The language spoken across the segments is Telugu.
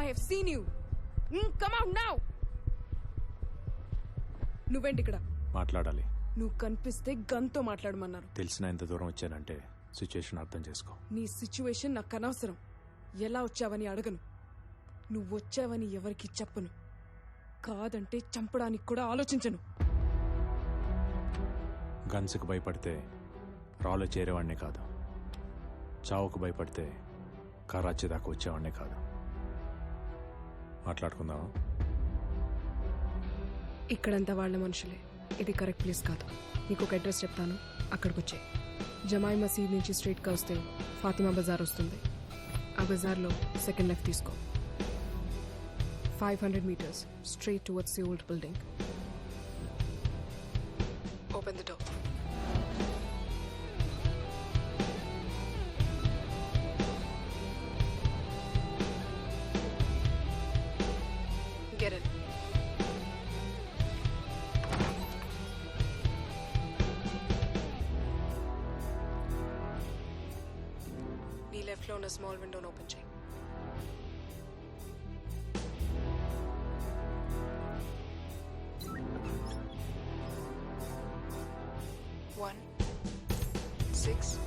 I have seen you come out now నువ్వేంటి ఇక్కడ? మాట్లాడాలి. నువ్వు కనిపిస్తే గన్తో మాట్లాడమన్నారు. తెలిసిన ఎంత దూరం వచ్చానంటే సిచ్యుయేషన్ అర్థం చేసుకో. నీ సిచ్యువేషన్ నాకు అనవసరం. ఎలా వచ్చావని అడగను. నువ్వు వచ్చావని ఎవరికి చెప్పను. కాదంటే చంపడానికి కూడా ఆలోచించను. గన్స్కి భయపడితే రాలో చేరేవాడినే కాదు. చావుకు భయపడితే కరాచీ దాకా వచ్చేవాడినే కాదు. మాట్లాడుకుందాం ఇక్కడంతా వాళ్ళ మనుషులే. ఇది కరెక్ట్ ప్లేస్ కాదు. నీకు ఒక అడ్రస్ చెప్తాను. అక్కడికి వచ్చాయి జమాయి మసీద్ నుంచి స్ట్రైట్గా వస్తే ఫాతిమా బజార్ వస్తుంది. ఆ బజార్లో సెకండ్ లెఫ్ట్ తీసుకో. Five hundred meters straight towards the old building. on a small window and open chain. One, six,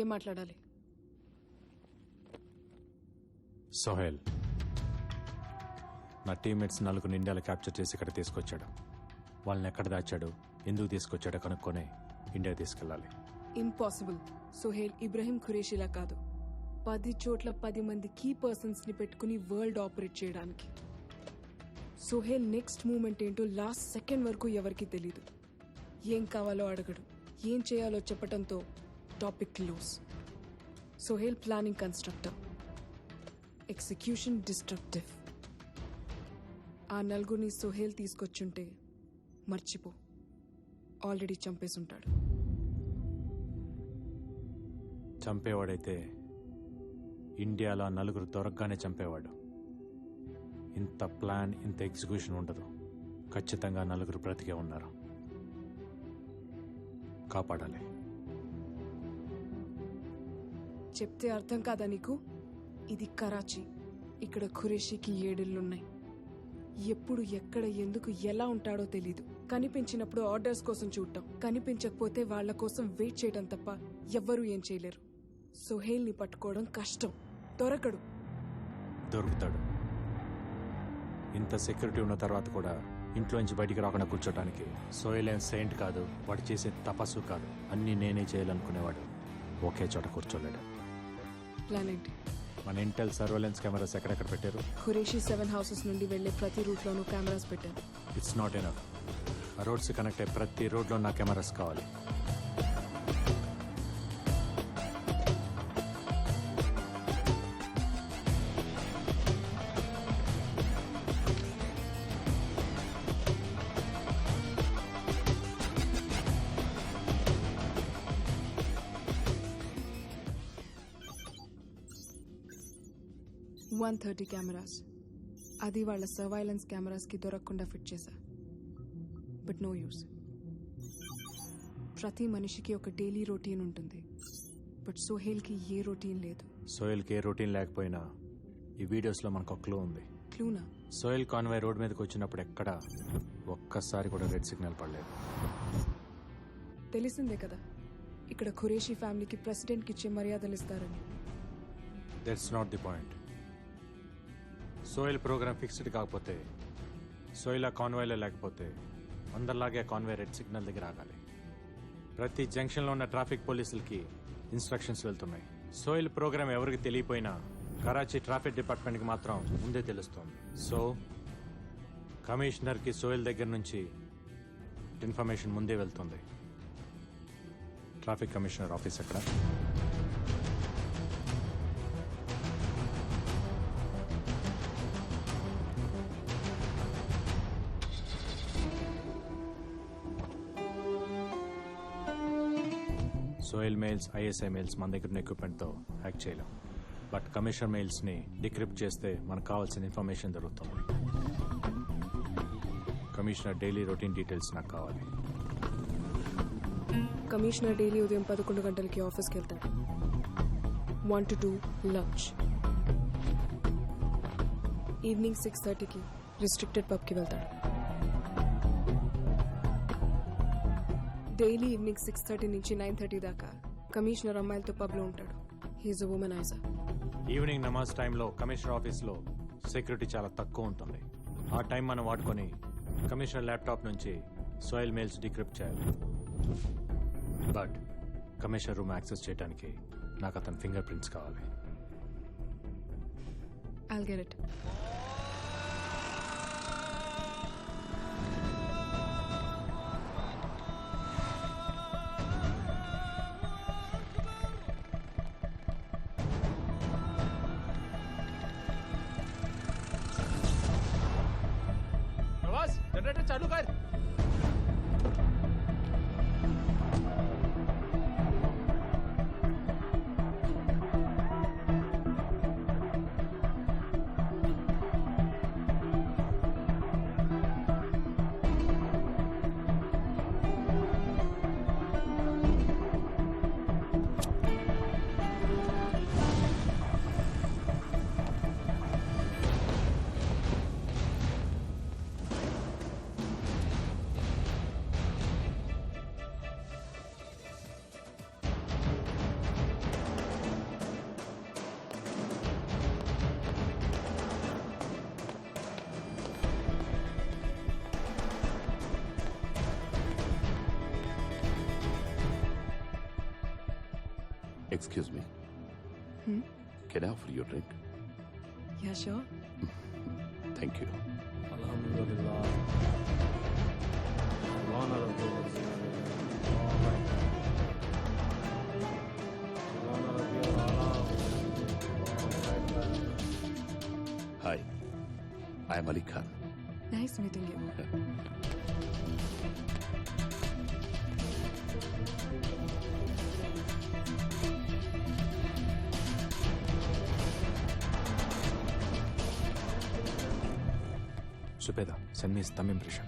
ఏం మాట్లాడాలి? సోహెల్ నా టీమ్మేట్స్ నలుగురు ఇండియాలో క్యాప్చర్ చేసి ఇక్కడ తీసుకొచ్చాడు. వాళ్ళని ఎక్కడ దాచాడు ఎందుకు తీసుకొచ్చాడో కనుక్కొని ఇండియా తీసుకెళ్ళాలి. ఇంపాసిబుల్. సుహేల్ ఇబ్రహీం ఖురేషిలా కాదు. పది చోట్ల పది మంది కీ పర్సన్స్ని పెట్టుకుని వరల్డ్ ఆపరేట్ చేయడానికి. సుహేల్ నెక్స్ట్ మూమెంట్ ఏంటో లాస్ట్ సెకండ్ వరకు ఎవరికి తెలీదు. ఏం కావాలో అడగడు. ఏం చేయాలో చెప్పటంతో topic close Sohail planning constructor execution destructive ఆ నలుగురిని సోహేల్ తీసుకొచ్చుంటే మర్చిపో. ఆల్రెడీ చంపేసుంటాడు. చంపేవాడైతే ఇండియాలో నలుగురు దొరకగానే చంపేవాడు. ఇంత ప్లాన్ ఇంత ఎగ్జిక్యూషన్ ఉండదు. ఖచ్చితంగా నలుగురు బ్రతికే ఉన్నారు. కాపాడాలి. చెప్తే అర్థం కాదా నీకు? ఇది కరాచీ. ఇక్కడ ఖురేషీకి ఏడిళ్ళున్నాయి. ఎప్పుడు ఎక్కడ ఎందుకు ఎలా ఉంటాడో తెలీదు. కనిపించినప్పుడు ఆర్డర్స్ కోసం చూడటం కనిపించకపోతే వాళ్ళ కోసం వెయిట్ చేయడం తప్ప ఎవ్వరూ ఏం చేయలేరు. సుహేల్ని పట్టుకోవడం కష్టం. దొరకడు. దొరుకుతాడు. ఇంత సెక్యూరిటీ ఉన్న తర్వాత కూడా ఇంట్లోంచి బయటికి రాకుండా కూర్చోటానికి సోయలేం సెయింట్ కాదు వాడు చేసే తపస్సు కాదు. అన్నీ నేనే చేయాలనుకునేవాడు. ఒకే చోట కూర్చోలేడు. ప్లాన్ ఏంటి మన ఇంటెల్ సర్వేలెన్స్ కెమెరాస్ ఎక్కడెక్కడ పెట్టారు? ఖురేషీ సెవెన్ హౌసెస్ నుండి వెళ్ళే ప్రతి రూట్ లోనూ కెమెరాస్ పెట్టారు. ఇట్స్ నాట్ ఎనఫ్ ఆ రోడ్స్ కనెక్ట్ అయ్యే ప్రతి రోడ్లో నా కెమెరాస్ కావాలి. One thirty cameras. అది వాళ్ళ సర్వైలెన్స్ కెమెరాస్కి దొరకకుండా ఫిట్ చేశా. But no use. ప్రతి మనిషికి ఒక డైలీ రొటీన్ ఉంటుంది. బట్ సోహేల్కి ఏ రొటీన్ లేదు. సోయల్కి ఏ రొటీన్ లేకపోయినా ఈ వీడియోస్లో మనకు ఒక క్లూ ఉంది. క్లూనా? సోయల్ కాన్వాయ్ రోడ్ మీదకి వచ్చినప్పుడు ఎక్కడ ఒక్కసారి కూడా రెడ్ సిగ్నల్ పడలేదు. తెలిసిందే కదా. ఇక్కడ ఖురేషీ ఫ్యామిలీకి ప్రెసిడెంట్కి ఇచ్చే మర్యాదలు ఇస్తారని. That's not the point Sohail program fixed కాకపోతే సోయల్ ఆ కాన్వాయ్లో లేకపోతే అందరిలాగే కాన్వాయ్ రెడ్ సిగ్నల్ దగ్గర ఆగాలి. ప్రతి జంక్షన్లో ఉన్న ట్రాఫిక్ పోలీసులకి ఇన్స్ట్రక్షన్స్ వెళ్తున్నాయి. సోయల్ ప్రోగ్రామ్ ఎవరికి తెలియపోయినా కరాచీ ట్రాఫిక్ డిపార్ట్మెంట్కి మాత్రం ముందే తెలుస్తోంది. సో కమిషనర్కి సోయల్ దగ్గర నుంచి ఇన్ఫర్మేషన్ ముందే వెళ్తుంది. ట్రాఫిక్ కమిషనర్ ఆఫీస్ ఎక్కడ? మెయిల్స్ ఐఎస్ఐ మెయిల్స్ మన దగ్గర ఉన్న ఎక్విప్మెంట్తో హ్యాక్ చేయలేం. బట్ కమిషనర్ మెయిల్స్ని డిక్రిప్ట్ చేస్తే మనకు కావాల్సిన ఇన్ఫర్మేషన్ దొరుకుతుంది. కమిషనర్ డైలీ రొటీన్ డీటెయిల్స్ నాకు కావాలి. కమిషనర్ డైలీ ఉదయం పదకొండు గంటలకి ఆఫీస్కి వెళ్తాడు one to two lunch evening six థర్టీకి రిస్ట్రిక్టెడ్ పబ్కి వెళ్తాడు డైలీ ఈవినింగ్ సిక్స్ థర్టీ నుంచి నైన్ థర్టీ దాకా కమిషనర్ అమ్మాయిలతో పబ్లో ఉంటాడు. He is a womaniser evening నమాజ్ టైంలో కమిషనర్ ఆఫీస్లో సెక్యూరిటీ చాలా తక్కువ ఉంటుంది. ఆ టైం మనం వాడుకొని కమిషనర్ ల్యాప్టాప్ నుంచి సోయిల్ మెయిల్స్ డిక్రిప్ట్ చేయాలి. బట్ కమిషనర్ రూమ్ యాక్సెస్ చేయడానికి నాకు అతని ఫింగర్ ప్రింట్స్ కావాలి. I'll get it. जनरेटर चालू कर. Excuse me. Hmm? Can I offer you a drink? Yeah, sure. Thank you. Alhamdulillah. Subhana Rabbiyal Azim. Subhana Rabbiyal A'la. Hi. I am Ali Khan. Nice meeting you. Send me his thumb impression.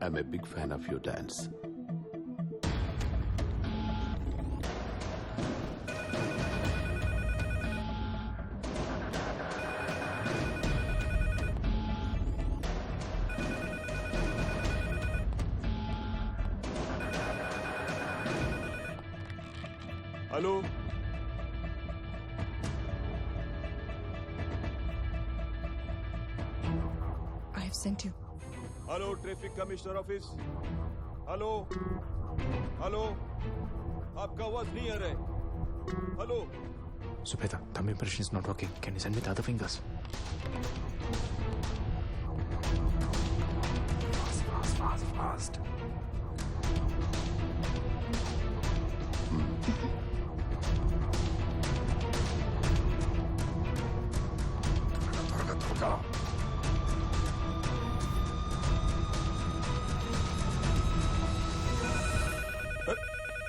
I'm a big fan of your dance. Hello? I have sent you. Hello traffic commissioner office hello hello आपका आवाज नहीं आ रहा है hello Subeda, thumb impression is not working. Can you send me the other fingers?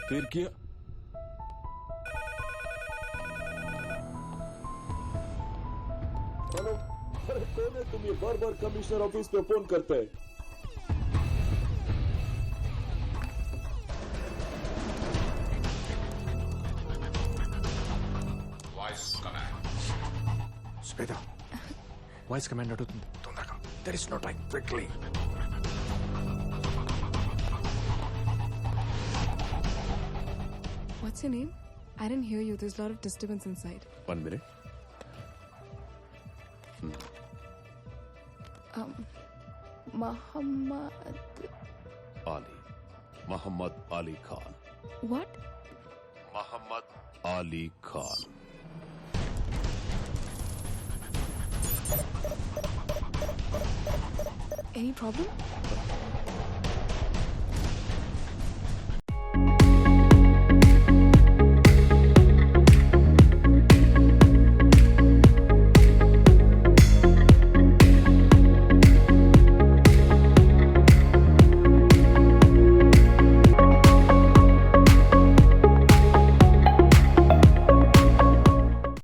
फिर किया हेलो अरे कौन है तुम ये बार बार कमिश्नर ऑफिस पे फोन करते हैं Subeda, వాయిస్ కమాండ్ అడుగుతుంది తొందరగా there is no time quickly What's your name? I didn't hear you. There's a lot of disturbance inside. One minute. Hmm. Um, Muhammad. Ali. Muhammad Ali Khan. What? Muhammad Ali Khan. Any problem?